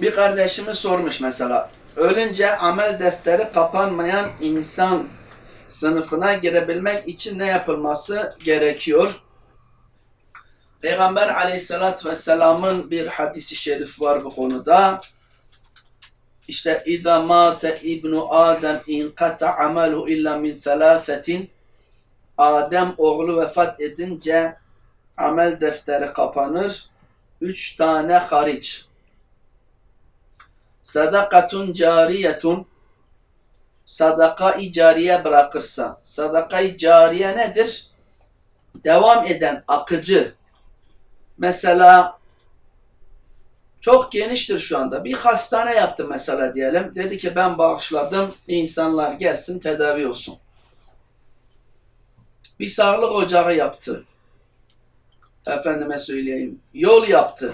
Bir kardeşimiz sormuş mesela. Ölünce amel defteri kapanmayan insan sınıfına girebilmek için ne yapılması gerekiyor? Peygamber aleyhissalatü vesselamın bir hadisi şerif var bu konuda. İşte اِذَا مَاتَ ibnu Adem اِنْقَتَ عَمَلُهُ illa min thalâfetin Adem oğlu vefat edince amel defteri kapanır. Üç tane hariç. Sadakatun cariyetun sadaka-i cariye bırakırsa. Sadaka-i cariye nedir? Devam eden, akıcı. Mesela çok geniştir şu anda. Bir hastane yaptı mesela diyelim. Dedi ki ben bağışladım. insanlar gelsin tedavi olsun. Bir sağlık ocağı yaptı. Efendime söyleyeyim. Yol yaptı.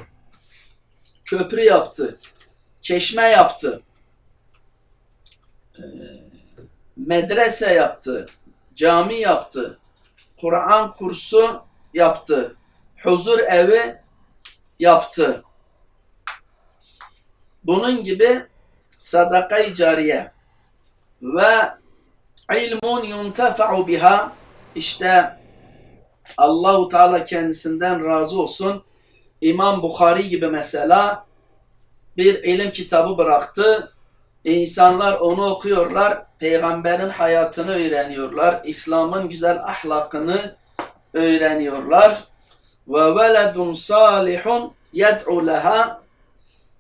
Köprü yaptı. Çeşme yaptı. Ee, medrese yaptı. Cami yaptı. Kur'an kursu yaptı. Huzur evi yaptı. Bunun gibi sadaka-i cariye ve ilmun yuntefa'u biha işte Allahu Teala kendisinden razı olsun. İmam Bukhari gibi mesela bir ilim kitabı bıraktı. İnsanlar onu okuyorlar. Peygamberin hayatını öğreniyorlar. İslam'ın güzel ahlakını öğreniyorlar. Ve veledun salihun yed'u leha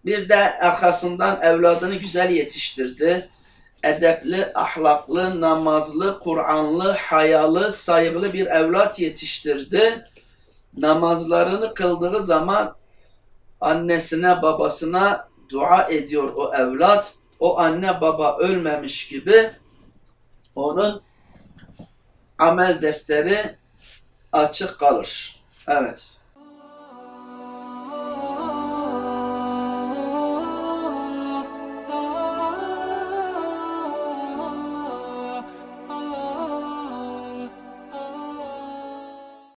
bir de arkasından evladını güzel yetiştirdi. Edepli, ahlaklı, namazlı, Kur'anlı, hayalı, saygılı bir evlat yetiştirdi. Namazlarını kıldığı zaman annesine, babasına dua ediyor o evlat. O anne baba ölmemiş gibi onun amel defteri açık kalır. Evet.